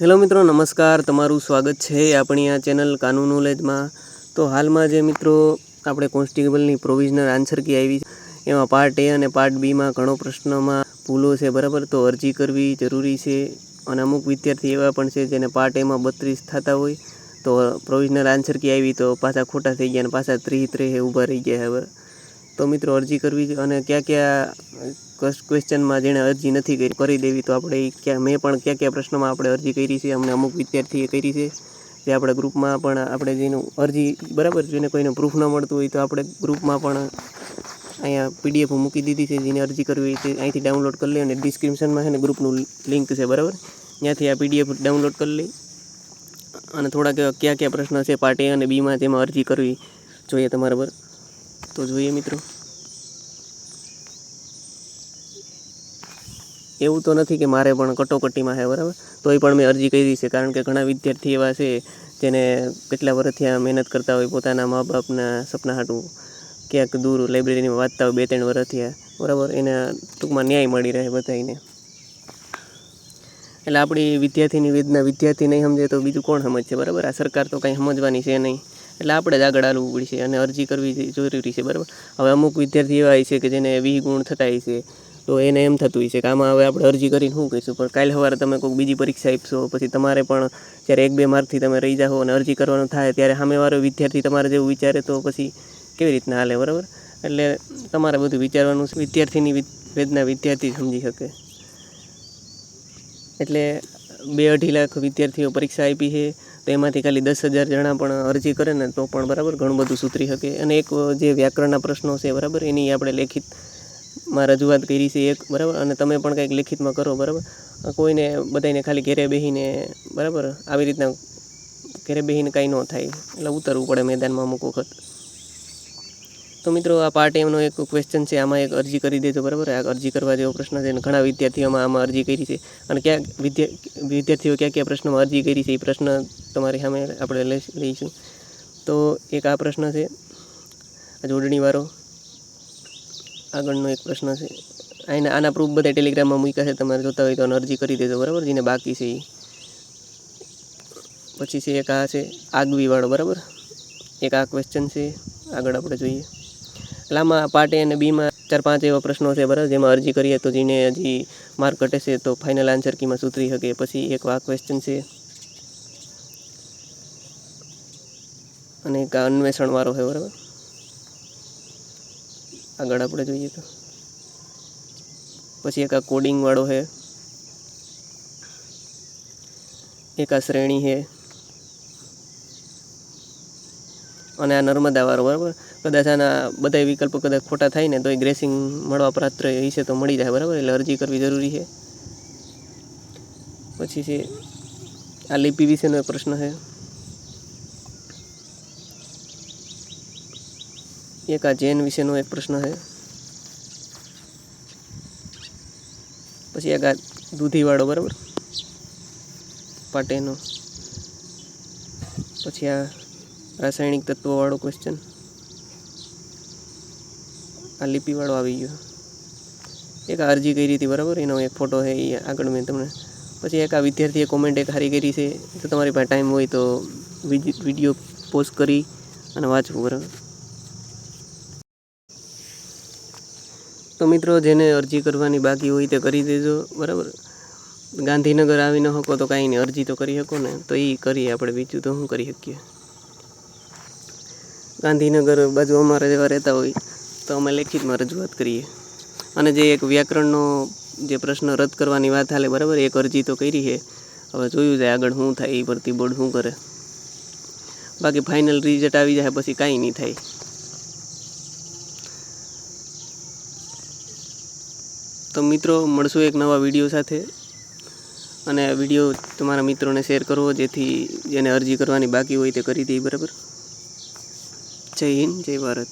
Hello મિત્રો, નમસ્કાર. તમારું સ્વાગત છે આપણી આ ચેનલ કાનૂન નોલેજમાં. તો હાલમાં જે મિત્રો આપણે કોન્સ્ટેબલની પ્રોવિઝનલ આન્સર કી આવી એમાં પાર્ટ એ અને પાર્ટ બીમાં ઘણો પ્રશ્નમાં ભૂલો છે, બરાબર? તો અરજી કરવી જરૂરી છે. અને અમુક વિદ્યાર્થી એવા પણ છે જેને પાર્ટ એમાં બત્રીસ થતા હોય, તો પ્રોવિઝનલ આન્સર કી આવી તો પાછા ખોટા થઈ ગયા અને પાછા ત્રીસ ત્રીસ ઊભા રહી ગયા હવે. તો મિત્રો અરજી કરવી અને કયા કયા ક્વેશ્ચનમાં જેણે અરજી નથી કરી કરી દેવી તો આપણે ક્યાં, મેં પણ કયા કયા પ્રશ્નમાં આપણે અરજી કરી છે, અમને અમુક વિદ્યાર્થીએ કરી છે, જે આપણે ગ્રુપમાં પણ આપણે જેનું અરજી, બરાબર, જેને કોઈને પ્રૂફ ન મળતું હોય તો આપણે ગ્રુપમાં પણ અહીંયા પીડીએફ મૂકી દીધી છે, જેને અરજી કરવી હોય તે અહીંથી ડાઉનલોડ કરી લે અને ડિસ્ક્રિપ્શનમાં છે ને ગ્રુપનું લિંક છે, બરાબર? ત્યાંથી આ પીડીએફ ડાઉનલોડ કરી લઈ અને થોડાક કયા કયા પ્રશ્ન છે પાર્ટ એ અને બીમાં તેમાં અરજી કરવી જોઈએ તમારા બરાબર તો જોઈએ મિત્રો. એવું તો નથી કે મારે પણ કટોકટીમાં છે, બરાબર? તોય પણ મેં અરજી કરી છે, કારણ કે ઘણા વિદ્યાર્થી એવા છે જેને કેટલા વર્ષથી આ મહેનત કરતા હોય, પોતાના મા બાપના સપના હાટું ક્યાંક દૂર લાઇબ્રેરીમાં વાંચતા હોય બે ત્રણ વર્ષથી બરાબર? એને ટૂંકમાં ન્યાય મળી રહે બધાને એટલે આપણી વિદ્યાર્થીની વેદના વિદ્યાર્થી નહીં સમજે તો બીજું કોણ સમજશે? બરાબર? આ સરકાર તો કંઈ સમજવાની છે નહીં. એટલે આપણે જ આગળ આવવું પડશે અને અરજી કરવી જરૂરી છે, બરાબર? હવે અમુક વિદ્યાર્થી એવા છે કે જેને વીસ ગુણ થતા છે, તો એને એમ થતું હોય છે કે આમાં હવે આપણે અરજી કરીને શું કહીશું પણ કાલે સવારે તમે કોઈક બીજી પરીક્ષા આપશો, પછી તમારે પણ જ્યારે એક બે માર્કથી તમે રહી જાઓ અને અરજી કરવાનું થાય ત્યારે સામેવાળો વિદ્યાર્થી તમારે જેવું વિચારે તો પછી કેવી રીતના હાલે, બરાબર? એટલે તમારે બધું વિચારવાનું વિદ્યાર્થીની વેદના વિદ્યાર્થી સમજી શકે. એટલે બે અઢી લાખ વિદ્યાર્થીઓ પરીક્ષા આપી છે. તો એમાંથી ખાલી દસ હજાર જણા પણ અરજી કરે ને તો પણ બરાબર ઘણું બધું સુધરી શકે. અને એક જે વ્યાકરણના પ્રશ્નો છે બરાબર, એની આપણે લેખિતમાં રજૂઆત કરી છે એક, બરાબર? અને તમે પણ કંઈક લેખિતમાં કરો, બરાબર? કોઈને બધાને ખાલી ઘેરે બેસીને બરાબર? આવી રીતના ઘેરે બેસીને કાંઈ ન થાય. એટલે ઉતરવું પડે મેદાનમાં અમુક વખત. તો મિત્રો આ પાર્ટ એમનો એક ક્વેશ્ચન છે. આમાં એક અરજી કરી દેજો, બરાબર? આ અરજી કરવા જેવો પ્રશ્ન છે અને ઘણા વિદ્યાર્થીઓમાં આમાં અરજી કરી છે. અને ક્યાં વિદ્યા, વિદ્યાર્થીઓ ક્યાં કયા પ્રશ્નમાં અરજી કરી છે, એ પ્રશ્ન તમારી સામે આપણે લઈ- લઈશું. તો એક આ પ્રશ્ન છે, આ જોડણીવાળો આગળનો એક પ્રશ્ન છે. આના આના પ્રૂફ બધા ટેલિગ્રામમાં મૂક્યા છે. તમારે જોતા હોય તો અરજી કરી દેજો, બરાબર? જેને બાકી છે એ. પછી છે એક આ છે આગવીવાળો બરાબર? એક આ ક્વેશ્ચન છે. આગળ આપણે જોઈએ. આમાં પાર્ટ એ અને બીમાં ચાર પાંચ એવા પ્રશ્નો છે બરાબર, જેમાં અરજી કરીએ તો જેને હજી માર્ક ઘટે છે તો ફાઇનલ આન્સર કીમાં સુધરી શકે. પછી એક આ ક્વેશ્ચન છે. અને એક અન્વેષણવાળો છે, બરાબર? આગળ આપણે જોઈએ તો. પછી એક આ કોડિંગવાળો છે. એક આ શ્રેણી છે. અને આ નર્મદાવાળો બરાબર? કદાચ આના બધા વિકલ્પો કદાચ ખોટા થાય ને તો એ ગ્રેસિંગ મળવા પાત્ર હશે તો મળી જાય, બરાબર? એટલે અરજી કરવી જરૂરી છે. પછી છે, આ લિપિ વિશેનો એક પ્રશ્ન છે. એક આ જૈન વિશેનો એક પ્રશ્ન છે. પછી એક આ દૂધીવાળો બરાબર? પાટેનો. પછી આ રાસાયણિક તત્વોવાળો ક્વેશ્ચન આ લિપિવાળો આવી ગયો. એક આ અરજી કરી હતી, બરાબર? એનો એક ફોટો છે એ આગળ મેં તમને પછી એક આ વિદ્યાર્થીએ કોમેન્ટ એક હારી કરી છે તો તમારી પાસે ટાઈમ હોય તો વીડિયો પોસ્ટ કરી અને વાંચવું, બરાબર? તો મિત્રો, જેને અરજી કરવાની બાકી હોય તે કરી દેજો, બરાબર? ગાંધીનગર આવી ન શકો તો કાંઈ નહીં, અરજી તો કરી શકો ને, તો એ કરીએ આપણે, બીજું તો શું કરી શકીએ? ગાંધીનગર બાજુ અમારે જેવા રહેતા હોય, તો અમે લેખિતમાં રજૂઆત કરીએ. અને જે એક વ્યાકરણનો જે પ્રશ્ન રદ કરવાની વાત હાલે, બરાબર? એક અરજી તો કરી છે. હવે જોયું જાય આગળ શું થાય એ પરથી બોર્ડ શું કરે. બાકી ફાઇનલ રિઝલ્ટ આવી જાય, પછી કાંઈ નહીં થાય. તો મિત્રો, મળશું એક નવા વીડિયો સાથે. અને વીડિયો તમારા મિત્રોને શેર કરવો, જેથી જેને અરજી કરવાની બાકી હોય તે કરી દે, બરાબર? જય હિન્દ જય ભારત.